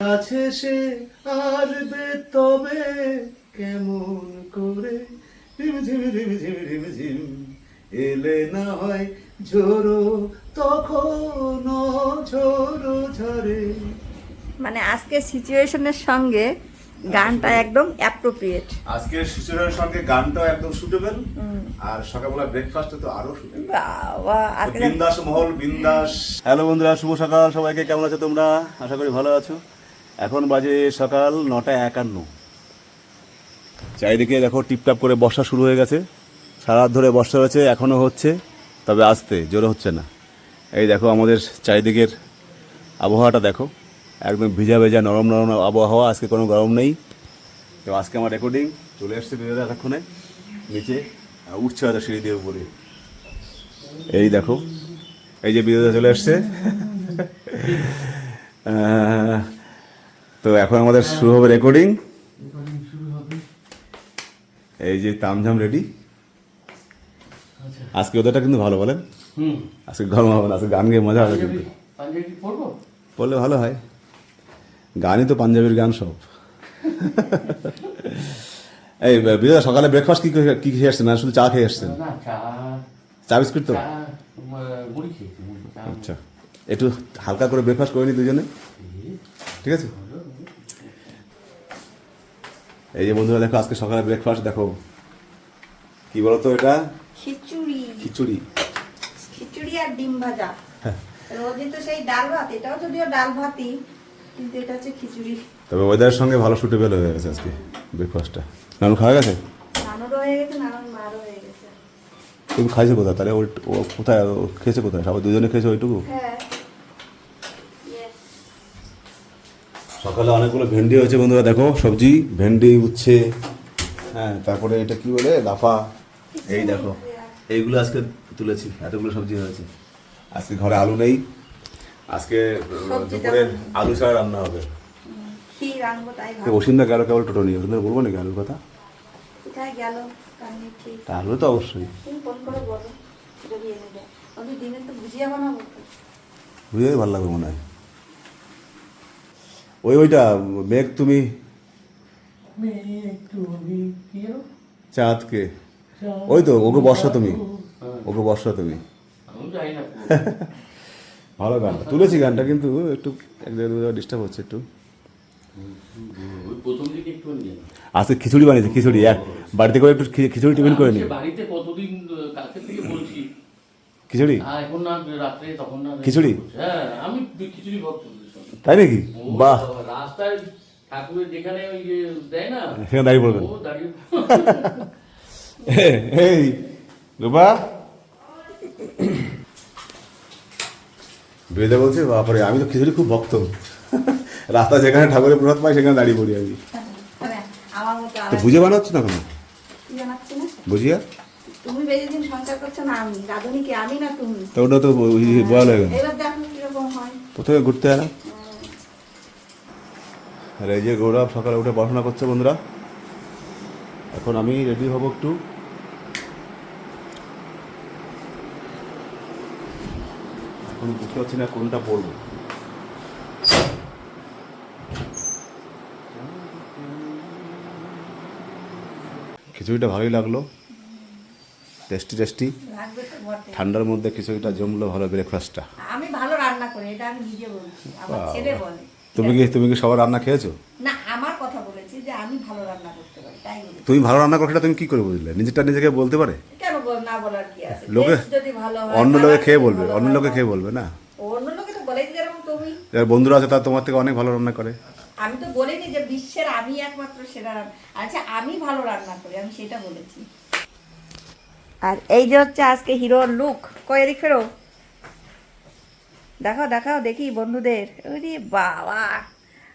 আছে সে আসবে তবে কেমন করে? ঝিম ঝিম ঝিম ঝিম ঝিম ঝিম। এলে না হয় ঝোড়ো তখন ঝোড়ো ঝরে মানে আজকে সিচুয়েশনের সঙ্গে গানটা একদম অ্যাপ্রোপ্রিয়েট আজকের সিচুয়েশনের সঙ্গে গানটাও একদম সুটেবল আর সকালবেলা ব্রেকফাস্টে তো আরও সুটেবল বাবা আজকে বিন্দাস মহল বিন্দাস। হ্যালো বন্ধুরা শুভ সকাল। সবাইকে কেমন আছো তোমরা? আশা করি ভালো আছো। এখন বাজে সকাল নটা একান্ন। চারিদিকে দেখো টিপটাপ করে বর্ষা শুরু হয়ে গেছে। সারা ধরে বর্ষা হয়েছে এখনও হচ্ছে তবে আসতে জোরে হচ্ছে না। এই দেখো আমাদের চারিদিকের আবহাওয়াটা দেখো। একদম ভিজা ভেজা নরম নরম আবহাওয়া আজকে কোনো গরম নেই। তো আজকে আমার রেকর্ডিং চলে এসছে বেরোতে এতক্ষণে নিচে উঠছে হয়তো সিঁড়ি দিয়ে উপরে। এই দেখো এই যে বিরোধী চলে আহ, তো এখন আমাদের শুরু হবে রেকর্ডিং এই যে তামঝাম রেডি আজকে ওদেরটা কিন্তু ভালো বলেন। আজকে গরম হবে না আজকে গান গিয়ে মজা হবে কিন্তু। বললে ভালো হয়। গানই তো পাঞ্জাবির গান সব। এই বিরোধা সকালে ব্রেকফাস্ট কি কি খেয়ে আসছেন? না শুধু চা খেয়ে আসছেন? চা। বিস্কুট তো? আচ্ছা। একটু হালকা করে ব্রেকফাস্ট করে নি দুজনে? ঠিক আছে? এই যে বন্ধুরা দেখো আজকে সকালে ব্রেকফাস্ট দেখো। কি বলতো এটা? খিচুড়ি। খিচুড়ি। খিচুড়ি আর ডিম ভাজা। হ্যাঁ। রোজই তো সেই ডাল ভাত এটাও যদিও ডাল ভাতই কিন্তু এটা হচ্ছে খিচুড়ি। তবে ওয়েদারের সঙ্গে ভালো সুটেবেল হয়ে গেছে আজকে ব্রেকফাস্টটা নানু খাওয়া গেছে? নানুরও হয়ে গেছে নানুর মারও হয়ে গেছে। তুমি খাইছো কোথায়? তাহলে ও কোথায়? খেয়েছে কোথায়? সবাই দুজনে খেয়েছে ওইটুকু? হ্যাঁ। সকালে অনেকগুলো ভেন্ডি হয়েছে বন্ধুরা দেখো সবজি ভেন্ডি উচ্ছে হ্যাঁ তারপরে এটা কি বলে লাফা এই দেখো এইগুলো আজকে তুলেছি এতগুলো সবজি হয়েছে। আজকে ঘরে আলু নেই আজকে দুপুরে আলু ছাড়া রান্না হবে। অসীমদা গেল কেবল টোটো নিয়ে অসীমদা বলব নাকি আলুর কথা? আলু তো অবশ্যই। তুমি ফোন করে বলো যদি এনে দেয় আমি দিনে তো ভুজিয়া বানাবো। তো। বুঝে ভালো লাগবে মনে হয়। ওই ওইটা মেঘ তুমি? চাঁদকে। ওই তো ওকে বর্ষা তুমি। ওকে বর্ষা তুমি। আমি জানি না ভালো গান। তুলেছি গানটা কিন্তু একটু এক জায়গায় ডিস্টার্ব হচ্ছে একটু। ওই প্রথম দিকে একটু নিয়ে আজকে খিচুড়ি বানিয়েছে খিচুড়ি। এক বাড়িতে করে একটু খিচুড়ি টিফিন করে নি বাড়িতে কতদিন আহ, কালকে থেকে বলছি খিচুড়ি? আর এখন না রাত্রে তখন না খিচুড়ি? হ্যাঁ আমি খিচুড়ি ভক্ত ভীষণ। তাই নাকি? বাহ। বাবা, রাস্তায় ঠাকুরের যেখানে ওই যে দেয় না সেখানে দাঁড়িয়ে পড়বেন। এই রূপা? বেদে বলছে বাপরে আমি তো খিচুড়ি খুব ভক্ত। রাস্তা যেখানে ঠাকুরের প্রসাদ পাই সেখানে দাঁড়িয়ে পড়ি আমি। তো বুঝে বানাচ্ছ না কেন? বুঝিয়া? তুমি বেশি দিন সংসার করছ না আমি। রাধুনিকে আমি না তুমি? তো ওটা তো বয়াল হয়ে গেল এবার দেখো কীরকম হয়। প্রথমে ঘুরতে না আর এই যে গৌরব সকালে উঠে পড়াশোনা করছে বন্ধুরা। এখন আমি রেডি হব একটু। এখন বুঝতে পারছি না কোনটা পরবো খিচুড়িটা ভালোই লাগল। টেস্টি টেস্টি ঠান্ডার মধ্যে খিচুড়িটা জমলো ভালো ব্রেকফাস্টটা আমি ভালো রান্না করি এটা আমি নিজে বলছি আমার ছেলে বলে। তুমি কি তুমি কি সবার রান্না খেয়েছো? না আমার কথা বলেছি যে আমি ভালো রান্না করতে পারি তাই তুমি ভালো রান্না করো সেটা তুমি কি করে বুঝলে? নিজেরটা নিজেকে বলতে পারে? কেন বল- না বলার কি আছে? লোকে যদি ভালো হয় অন্য লোকে খেয়ে বলবে অন্য লোকে খেয়ে বলবে না? অন্য লোকে তো বলেই যেরকম তুমি। যার বন্ধুরা আছে তারা তোমার থেকে অনেক ভালো রান্না করে। আমি তো বলিনি যে বিশ্বের আমি একমাত্র সেরা রান্না আচ্ছা আমি ভালো রান্না করি আমি সেটা বলেছি। আর এই যে হচ্ছে আজকে হিরোর লুক কয় এদিক ফেরো? দেখাও দেখাও দেখি বন্ধুদের। ওরে বাবা!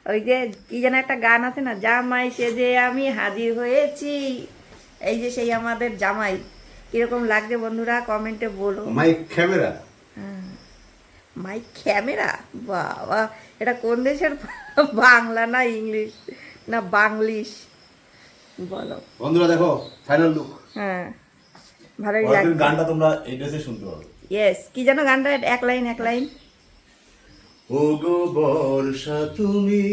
ওই যে কি যেন একটা গান আছে না জামাই সেজে আমি হাজির হয়েছি। এই যে সেই আমাদের জামাই। কীরকম লাগছে বন্ধুরা কমেন্টে বলো। My camera? My camera? বাবা! এটা কোন দেশের বাংলা না ইংলিশ? না বাংলিশ? বলো। বন্ধুরা দেখো ফাইনাল লুক হ্যাঁ। ভালোই লাগছে। গানটা তোমরা এই ড্রেসে শুনতে পাবে। ইয়েস কি যেন গানটা? এক লাইন এক লাইন। ও গো বর্ষা তুমি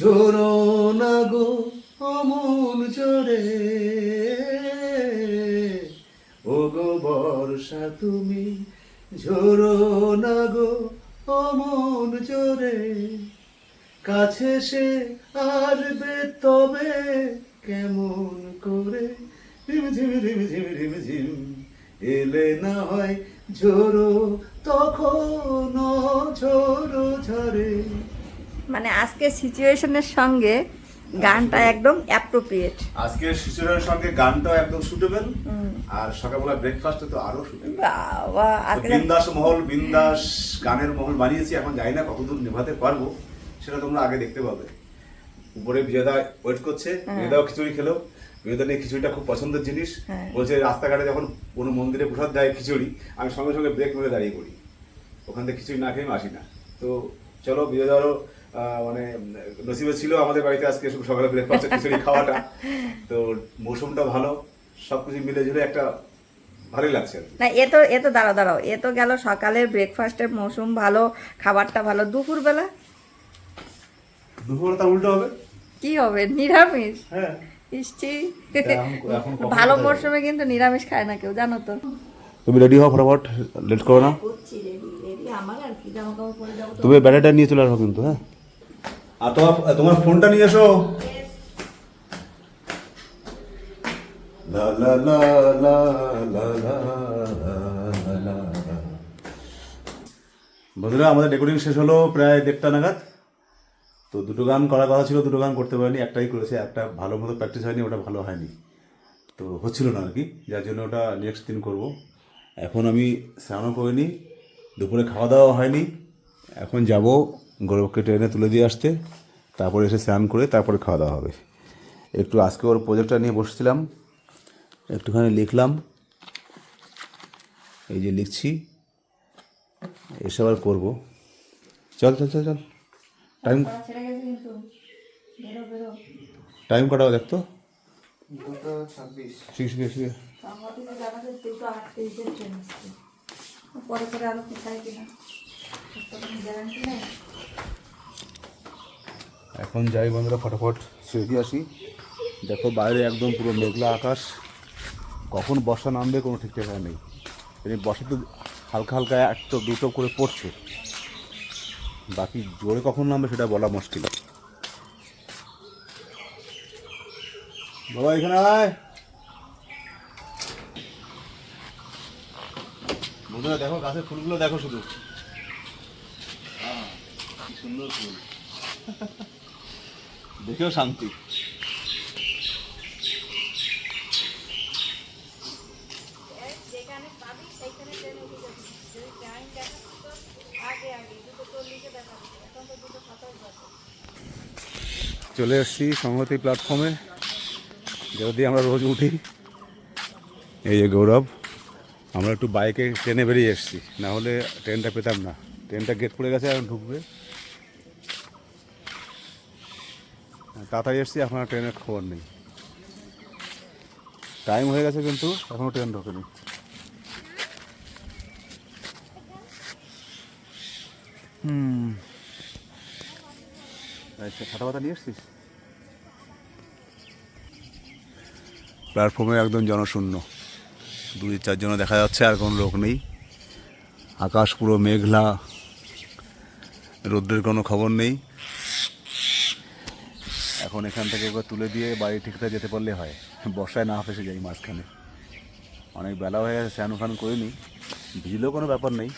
ঝোড়ো না গো অমন জোরে ও গো বর্ষা তুমি ঝোড়ো না গো অমন জোরে কাছে সে আসবে তবে কেমন করে? রিম ঝিম রিম ঝিম রিম ঝিম। এলে না হয় ঝোড়ো তখন ঝোড়ো ঝরে মানে আজকের সিচুয়েশনের সঙ্গে গানটা একদম অ্যাপ্রোপ্রিয়েট আজকের শিশুরের সঙ্গে গানটাও একদম সুটেবল আর সকালবেলা ব্রেকফাস্টে তো আরও সুটেবল বাবা আজকে বিন্দাস মহল বিন্দাস গানের মহল বানিয়েছি। এখন জানি না কতদূর নেভাতে পারব সেটা তোমরা আগে দেখতে পাবে। উপরে বিজয়দা ওয়েট করছে। বিজয়দাও খিচুড়ি খেলো। বিজয়দা খিচুড়িটা খুব পছন্দের জিনিস। হ্যাঁ। বলছে রাস্তাঘাটে যখন কোনো মন্দিরে প্রসাদ দেয় খিচুড়ি আমি সঙ্গে সঙ্গে ব্রেক মেরে দাঁড়িয়ে পড়ি। ওখান থেকে খিচুড়ি না খেয়ে আমি আসি না। তো চলো বিজয়দারও মানে নসিবে ছিল আমাদের বাড়িতে আজকে সকালে ব্রেকফাস্টে খিচুড়ি খাওয়াটা। তো মৌসুমটা ভালো সবকিছু মিলে ঝুলে একটা ভালোই লাগছে না এ তো এ তো দাঁড়াও দাঁড়াও এ তো গেল সকালের ব্রেকফাস্টের মৌসুম ভালো খাবারটা ভালো দুপুরবেলা? দুপুরে তার উল্টো হবে। কি হবে? নিরামিষ? হ্যাঁ। ইষ্টি। ভালো মরশুমে কিন্তু নিরামিষ খায় না কেউ জানো তো। তুমি রেডি হও ফটাফট? লেট করো না? তুমি ব্যাটাটা নিয়ে চলে আসো কিন্তু হ্যাঁ? আর তোমার তোমার ফোনটা নিয়ে এসো। লা বন্ধুরা আমাদের ডেকোরেটিং শেষ হলো প্রায় দেড়টা নাগাদ। তো দুটো গান করার কথা ছিল, দুটো গান করতে পারিনি, একটাই করেছে, একটা ভালো মতো প্র্যাকটিস হয়নি, ওটা ভালো হয়নি। তো হচ্ছিল না আর কি যার জন্য ওটা নেক্সট দিন করব। এখন আমি স্নানও করিনি, দুপুরে খাওয়া দাওয়া হয়নি, এখন যাব গৌরবকে ট্রেনে তুলে দিয়ে আসতে, তারপরে এসে স্নান করে তারপরে খাওয়া দাওয়া হবে। একটু আজকে ওর প্রজেক্টটা নিয়ে বসেছিলাম, একটুখানি লিখলাম, এই যে লিখছি এসব আর করব। চল চল চল চল। টাইম ছেড়ে গেছে কিন্তু বেরো বেরো টাইম কাটাও দেখতো পরে পরে আরও কোথায় কিনা এখন যাই বন্ধুরা ফটাফট। সেরে আসি দেখো বাইরে একদম পুরো মেঘলা আকাশ। কখন বর্ষা নামবে কোনো ঠিক ঠিকানা নেই। বর্ষা তো হালকা হালকা একটা দুটো করে পড়ছে। বাকি জোরে কখন নামবে সেটা বলা মুশকিল। বাবা এখানে আয়। বন্ধুরা দেখো গাছের ফুলগুলো দেখো শুধু। কি সুন্দর ফুল। দেখেও শান্তি যেখানে পাবি সেইখানে ট্রেন উঠে যাবি যদি টাইম দেখাচ্ছি তো আগে আগে দুটো চল্লিশে দেখাচ্ছি এখন তো দুটো সাতাশ বাজে চলে এসেছি সংহতি প্ল্যাটফর্মে যদি আমরা রোজ উঠি, এই যে গৌরব, আমরা একটু বাইকে ট্রেনে বেরিয়ে এসেছি। না হলে ট্রেনটা পেতাম না। ট্রেনটা গেট পড়ে গেছে এখন ঢুকবে। তাড়াতাড়ি এসেছি আর ট্রেনের খবর নেই। টাইম হয়ে গেছে কিন্তু এখনও ট্রেন ঢোকেনি। হুম। আচ্ছা পাতা নিয়ে এসছিস? প্ল্যাটফর্মে একদম জনশূন্য। দুই চারজনে দেখা যাচ্ছে, আর কোনো লোক নেই। আকাশ পুরো মেঘলা, রোদ্রের কোনো খবর নেই। এখন এখান থেকে ওকে তুলে দিয়ে বাড়ি ঠিকঠাক যেতে পারলে হয়। বর্ষায় না ফেসে যাই মাঝখানে। অনেক বেলা হয়ে গেছে, স্নান ফান করিনি। ভিজলেও কোনো ব্যাপার নেই।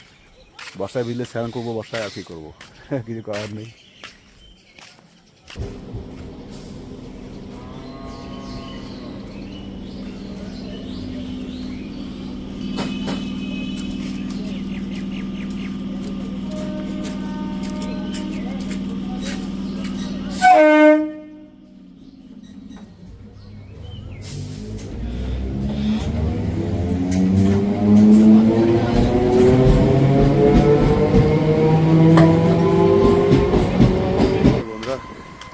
বর্ষায় ভিজলে স্নান করব, বর্ষায় আর কি করব? কিছু করার নেই।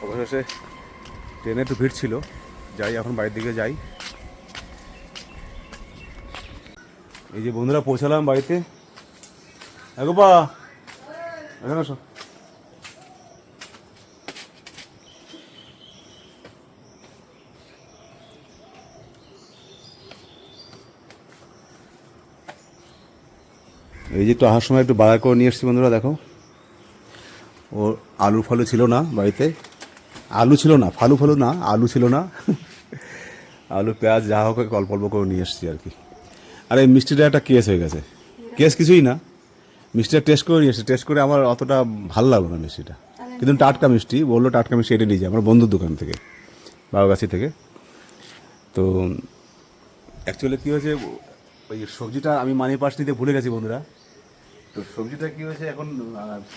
অবশেষে ট্রেনে একটু ভিড় ছিল। যাই, এখন বাড়ির দিকে যাই। এই যে বন্ধুরা, পৌঁছালাম বাড়িতে। এগোপা এখানে আসো। এই যে একটু আসার সময় একটু বাজার করে নিয়ে এসেছি বন্ধুরা, দেখো। ওর আলু ফলু ছিল না বাড়িতে। আলু ছিল না, ফালু ফালু না, আলু ছিল না। আলু, পেঁয়াজ, যা হোক অল্প অল্প করে নিয়ে এসেছি আর কি। আর, এই মিষ্টিটা একটা কেস হয়ে গেছে। কেস কিছুই না। মিষ্টিটা টেস্ট করে নিয়ে এসেছি। টেস্ট করে আমার অতটা ভালো লাগল না মিষ্টিটা। কিন্তু টাটকা মিষ্টি বলল টাটকা মিষ্টি এটা নিয়ে যায় আমার বন্ধুর দোকান থেকে বাবাগাছি থেকে। তো অ্যাকচুয়ালি কী হয়েছে, ওই সবজিটা আমি মানি পাস নিতে ভুলে গেছি বন্ধুরা। তো সবজিটা কী হয়েছে, এখন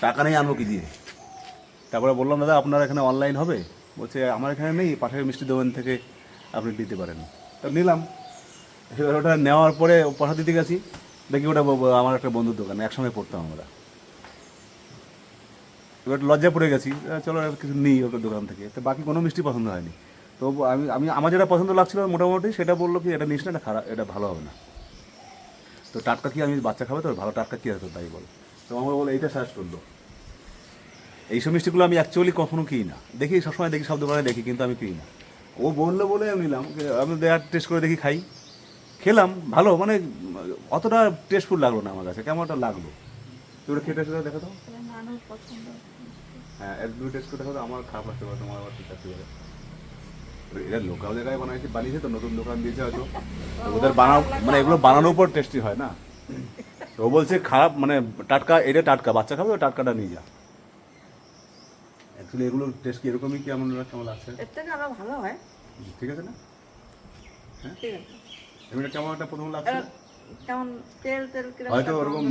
টাকা নেই আনব কি দিয়ে? তারপরে বললাম, দাদা, আপনার এখানে অনলাইন হবে? বলছে, আমার এখানে নেই, পাশের মিষ্টি দোকান থেকে আপনি দিতে পারেন। তো নিলাম। এবার ওটা নেওয়ার পরে পাঠা দিতে গেছি। দেখি ওটা আমার একটা বন্ধুর দোকান, একসঙ্গে পড়তাম আমরা। এবার লজ্জা পড়ে গেছি চলো কিছু নিই ওটার দোকান থেকে। তো বাকি কোনো মিষ্টি পছন্দ হয়নি। তো আমি আমি, আমার যেটা পছন্দ লাগছিল মোটামুটি, সেটা বলল কি, এটা নিস না, এটা খারাপ, এটা ভালো হবে না। তো টাটকা কি আমি বাচ্চা খাবে তো ভালো টাটকা কি আছে তাই বল। তো আমার বলে, এইটা সার্চ করল। এইসব মিষ্টিগুলো আমি অ্যাকচুয়ালি কখনো কিনি না। দেখি সবসময় দেখি সব দোকানে দেখি কিন্তু আমি কিনি না। ও বলল বলে আমি নিলাম। যে আমি দেয়ার টেস্ট করে দেখি খাই। খেলাম ভালো মানে অতটা টেস্টফুল লাগল না আমার কাছে কেমন একটা লাগল? তুই ওটা খেয়ে টেস্ট করে দেখো তো। হ্যাঁ এক দুই টেস্ট করে দেখো তো আমার খারাপ লাগতে পারে তোমার আবার ঠিক আছে এরা লোকাল জায়গায় বানাইছে বানিয়েছে তো নতুন দোকান দিয়েছে হয়তো। ওদের বানাও মানে এগুলো বানানোর পর টেস্টি হয় না। তো ও বলছে খারাপ মানে টাটকা এটা টাটকা বাচ্চা খাবে তো টাটকাটা নিয়ে যা। অ্যাকচুয়ালি এগুলো টেস্ট কি এরকমই কি কেমন কেমন লাগছে এর থেকে আরও ভালো হয়। ঠিক আছে না? হ্যাঁ? ঠিক আছে। এমনি কেমন একটা প্রথম লাগছে? কেমন তেল তেল হয়তো ওরকম।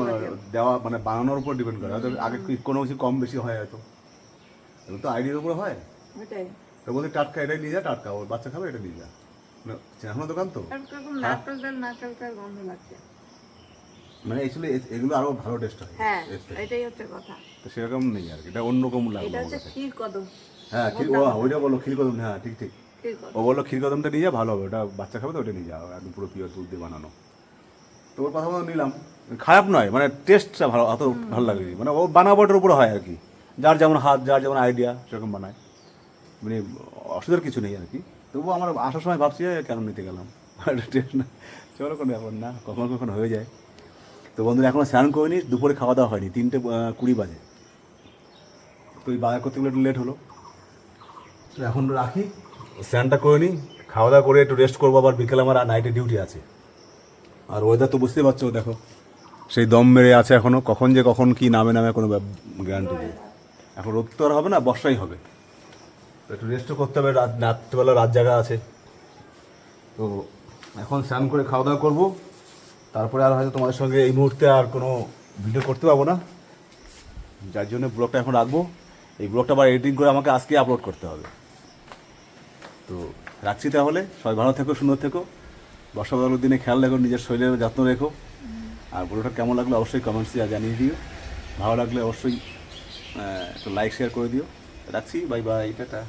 দেওয়া মানে বানানোর উপর ডিপেন্ড করে। হয়তো আগে কোনো কিছু কম বেশি হয় হয়তো। এগুলো তো আইডিয়ার উপর হয়। তো বলতে টাটকা এটাই নিয়ে যা টাটকা। ওর বাচ্চা খাবে এটা নিয়ে যা। না, চেনাশোনা দোকান তো? তেল নারকেল তেল গন্ধ লাগছে। মানে অ্যাকচুয়ালি এগুলো আরও ভালো টেস্ট হয়। হ্যাঁ এটাই হচ্ছে কথা। তো সেরকম নেই আর এটা অন্যরকম লাগল এটা হচ্ছে ক্ষীর কদম। হ্যাঁ ক্ষীর- ও ওইটা বলো ক্ষীর কদম হ্যাঁ ঠিক ঠিক। ও বলল ক্ষীর কদমটা নিয়ে যা ভালো হবে। ওটা বাচ্চা খাবে তো ওটা নিয়ে যাও একদম পুরো পিওর দুধ দিয়ে বানানো। তো ওর কথা মতো নিলাম। খারাপ নয় মানে টেস্টটা ভালো অত ভালো লাগে মানে ও বানাবোটার উপর হয় আর কি। যার যেমন হাত যার যেমন আইডিয়া সেরকম বানায়। মানে অসুবিধার কিছু নেই আর কি। তবুও আমার আসার সময় ভাবছি "এ, কেন নিতে গেলাম? টেস্ট না। চলো কোনো ব্যাপার না কখনো কখনো হয়ে যায়। তো বন্ধুরা, এখনও স্নান করিনি, দুপুরে খাওয়া দাওয়া হয়নি, তিনটে কুড়ি বাজে। তো এই বাজার করতে গেলে একটু লেট হলো। তো এখন রাখি। স্নানটা করে নিই খাওয়া দাওয়া করে একটু রেস্ট করব, আবার বিকেলে আমার নাইটে ডিউটি আছে। আর ওয়েদার তো বুঝতেই পারছ, দেখো, সেই দম মেরে আছে এখনও কখন যে কখন কি নামে নামে কোনো গ্যারান্টি নেই। এখন রোদ তো আর হবে না, বর্ষাই হবে। একটু রেস্টও করতে হবে, রাত রাত্রিবেলা রাত জায়গা আছে। তো এখন স্নান করে খাওয়া দাওয়া করব। তারপরে আর হয়তো তোমাদের সঙ্গে এই মুহূর্তে আর কোনো ভিডিও করতে পারব না। যার জন্য ব্লগটা এখন রাখব। এই ব্লগটা আবার এডিটিং করে আমাকে আজকে আপলোড করতে হবে। তো রাখছি তাহলে। সবাই ভালো থেকো, সুন্দর থেকো। বর্ষা বাদলের দিনে খেয়াল রেখো, নিজের শরীরের যত্ন রেখো। আর ব্লগটা কেমন লাগল অবশ্যই কমেন্টসে জানিয়ে দিও। ভালো লাগলে অবশ্যই একটু লাইক শেয়ার করে দিও। রাখছি বাই বাই টাটা।